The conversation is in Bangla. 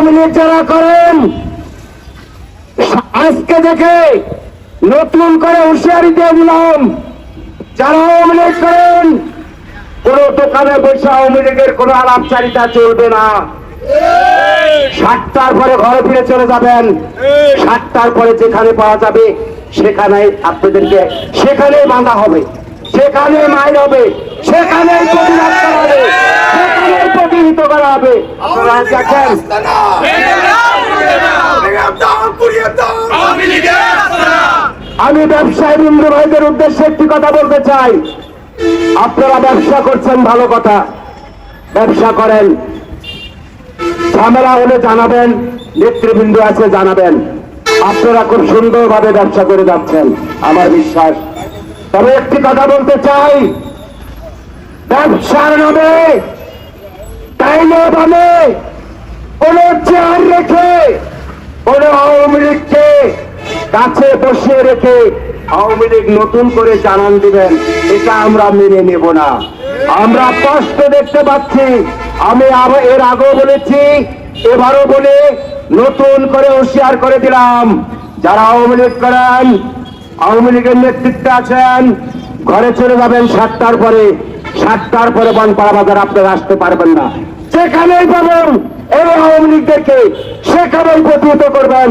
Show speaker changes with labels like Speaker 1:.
Speaker 1: আওয়ামী যারা করেন, আজকে দেখে নতুন করে হুঁশিয়ারি দিয়ে দিলাম, যারা আওয়ামী লীগ করেন, কোন দোকানে বসে আওয়ামী লীগের কোন আলাপচারিতা চলবে না। সাতটার পরে ঘরে ফিরে চলে যাবেন। সাতটার পরে যেখানে পাওয়া যাবে সেখানে আপনাদেরকে সেখানে বাঁধা হবে সেখানে মাইল হবে সেখানে প্রতিবাদ করা হবে সেখানে প্রতিহিত করা হবে আমি ব্যবসায়ী বৃন্দ ভাইদের উদ্দেশ্যে একটি কথা বলতে চাই। আপনারা ব্যবসা করছেন, ভালো কথা। ব্যবসা করেন। ঝামেলা হলে জানাবেন, নেতৃবৃন্দ আছে, জানাবেন। আপনারা খুব সুন্দরভাবে ব্যবসা করে যাচ্ছেন, আমার বিশ্বাস। তবে একটি কথা বলতে চাই। ব্যবসার নামে তাইলে বামে কোন চেয়ার রেখে কোন আওয়ামী লীগকে কাছে বসিয়ে রেখে আওয়ামী লীগ নতুন করে জানান দিবেন, এটা আমরা মেনে নেব না। আমরা স্পষ্ট দেখতে পাচ্ছি, আমি এর আগেও বলেছি, এবারও বলে নতুন করে হুঁশিয়ার করে দিলাম। যারা আওয়ামী লীগ করেন, আওয়ামী লীগের নেতৃত্বে আছেন, ঘরে চলে যাবেন সাতটার পরে সাতটার পরে বনপাড়া বাজার আপনারা আসতে পারবেন না। যেখানেই পাবেন এই আওয়ামী লীগদেরকে সেখানেই প্রতিহত করবেন।